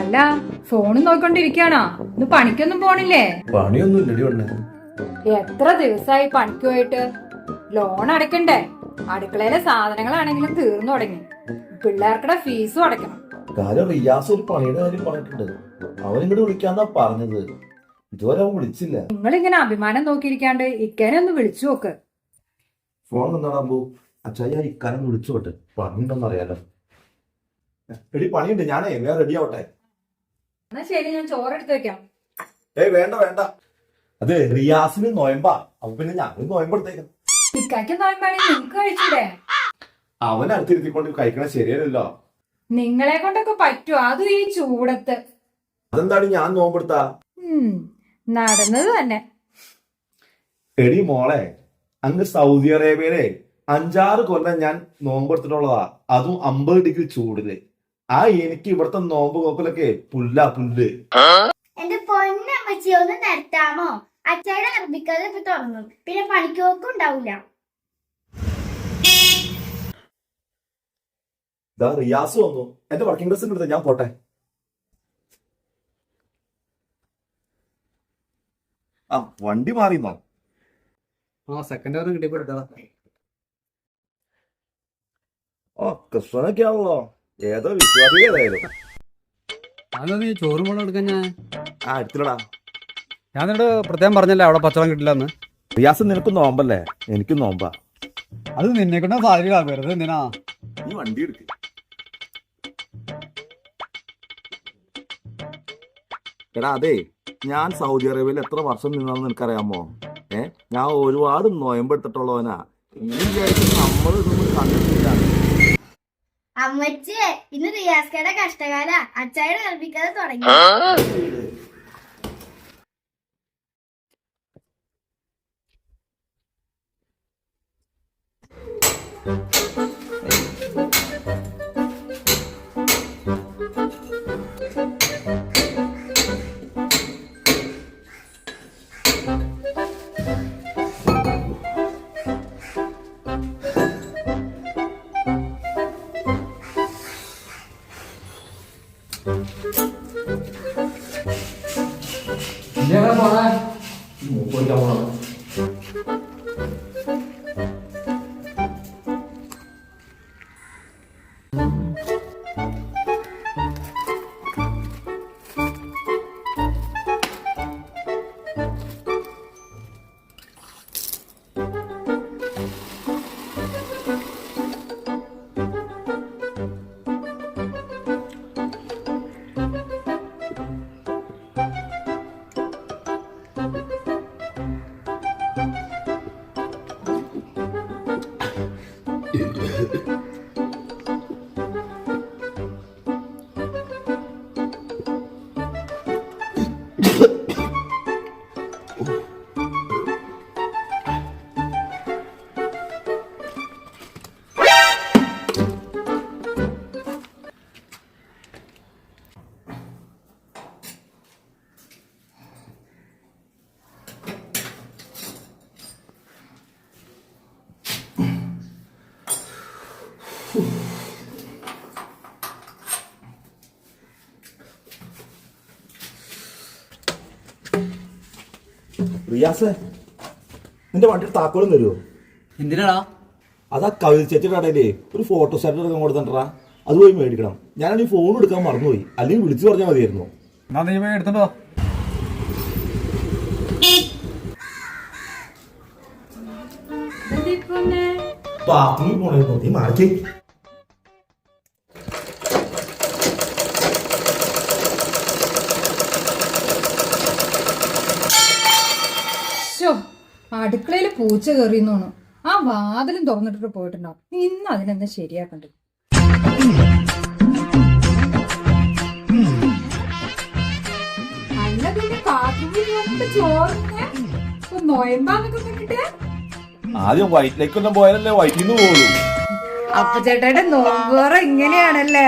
അല്ല ഫോണും നോക്കിക്കൊണ്ടിരിക്കാണോ ഇന്ന് പണിക്കൊന്നും പോണില്ലേ? പണിയൊന്നും ഇല്ലടി പെണ്ണെ എത്ര ദിവസമായി പണിക്ക് പോയിട്ട്? ലോൺ അടക്കണ്ടേ അടുക്കളയിലെ സാധനങ്ങളാണെങ്കിലും തീർന്നു തുടങ്ങി. പിള്ളേർക്കുടെ ഫീസും അടക്കണം കാര്യം റിയാസ് ഒരു പണിയുടെ കാര്യം പറഞ്ഞിട്ടുണ്ട്. അവൻ ഇങ്ങോട്ട് വിളിക്കാന്നാ പറഞ്ഞത്. ഇതുവരെ അവൻ വിളിച്ചില്ല. നിങ്ങളിങ്ങനെ അഭിമാനം നോക്കിയിരിക്കാണ്ട് ഇക്കേനെ ഒന്ന് വിളിച്ചു നോക്ക്. ഫോൺ തന്നാടാ വിളിച്ചു പോട്ടെ പണിയുണ്ടെന്ന് അറിയാലോ. എടി പണിയുണ്ട്. ഞാനേ വേറെ റെഡി ആവട്ടെ. എന്നാ ശരി ഞാൻ ചോറെടുത്ത് വെക്കാം. ഏയ് വേണ്ട വേണ്ട. അത് റിയാസിന് നോയമ്പാ. അപ്പൊ പിന്നെ ഞങ്ങൾ നോയമ്പെടുത്തേക്കാം ഇക്കായ്ക്ക് നോയമ്പാണെങ്കിൽ നിങ്ങക്ക് കഴിച്ചൂടെ? അവൻ അടുത്തിരുത്തിക്കൊണ്ട് കഴിക്കണ ശരിയല്ലല്ലോ. നിങ്ങളെ കൊണ്ടൊക്കെ പറ്റുമോ അതും ഈ ചൂടത്ത്. അതെന്താണ് ഞാൻ നോമ്പെടുത്താ? ഉം, നടന്നത് തന്നെ. എടി മോളെ അങ്ങ് സൗദി അറേബ്യയിലെ അഞ്ചാറ് കൊല്ലം ഞാൻ നോമ്പെടുത്തിട്ടുള്ളതാ. അതും അമ്പത് ഡിഗ്രി ചൂടിൽ. ആ എനിക്ക് ഇവിടുത്തെ നോമ്പ് നോക്കലൊക്കെ പുല്ല പുല്ല്. എന്റെ പൊന്നമ്മച്ചി ഒന്ന് നിർത്താമോ? അച്ചായുടെ അറബിക്കത് ഇപ്പൊ തുടങ്ങും. പിന്നെ പണിക്കോക്കും ഉണ്ടാവില്ല ഇതാ റിയാസ് വന്നു. എന്റെ വർക്കിംഗ് ഡ്രസ് എടുത്ത് ഞാൻ പോട്ടെ. ആ വണ്ടി മാറിന്നോ? ആ സെക്കൻഡ് ഓവർ കിട്ടിയപ്പോ ഓ കൃഷ്ണനൊക്കെ ആണല്ലോ. ഏതോ വിശ്വാസികളായാലും അതെന്താ നീ ചോറും വെള്ളം എടുക്കാൻ ഞാൻ ആ എടുത്തില്ലടാ. ഞാൻ നിന്നോട് പ്രത്യേകം പറഞ്ഞല്ലേ അവിടെ പച്ചവെള്ളം കിട്ടില്ലെന്ന്? റിയാസ് നിനക്ക് നോമ്പല്ലേ? എനിക്ക് നോമ്പാ. അത് നിന്നെ കൊണ്ട് സാധ്യത വെറുതെ എന്തിനാ? നീ വണ്ടി എടുക്ക്. എടാ അതെ ഞാൻ സൗദി അറേബ്യയിൽ എത്ര വർഷം നിന്നാന്ന് നിനക്കറിയാമോ? ഏ ഞാൻ ഒരുപാട് നോയമ്പെടുത്തിട്ടുള്ളവനാ നീ വിചാരിച്ചു നമ്മൾ ഇതൊന്നും കണ്ടിട്ടില്ല. അമ്മച്ചി ഇന്ന് റിയാസ്കയുടെ കഷ്ടകാല. അച്ചായ കൽപ്പിക്കാതെ തുടങ്ങി. 你别害怕，我过腰了。റിയാസ് നിന്റെ വണ്ടിയുടെ താക്കോലും തരുമോ എന്തിനാടാ? അതാ കവിത ചേച്ചിയുടെ കടയിലേ ഒരു ഫോട്ടോ സ്റ്റാറ്റ് എടുക്കാൻ കൊടുത്തിട്ടാ അത് പോയി മേടിക്കണം. ഞാനീ ഫോൺ എടുക്കാൻ മറന്നുപോയി. അല്ലെങ്കിൽ വിളിച്ചു പറഞ്ഞാൽ മതിയായിരുന്നു. എന്നാ നീ പോയി എടുത്തോ ബാത്റൂമിൽ പോണേ നീ മാറിക്കേ. ശോ അടുക്കളയിൽ പൂച്ച കയറി കയറിയെന്നോണു ആ വാതിലും തുറന്നിട്ടിട്ട് പോയിട്ടുണ്ടാവും ഇന്ന് അതിനെന്താ ശരിയാക്കണ്ടേ? അല്ല പിന്നെ ബാത്റൂമിൽ വന്നിട്ട് ചോറിനെ നോയമ്പാന്നൊക്കെ പറഞ്ഞിട്ട് ആദ്യം വൈറ്റിലേക്കൊന്നും പോയാലല്ലേ വൈറ്റിൽ നിന്ന് പോകുള്ളൂ അപ്പ ചേട്ടന്റെ നോമ്പുറ ഇങ്ങനെയാണല്ലേ?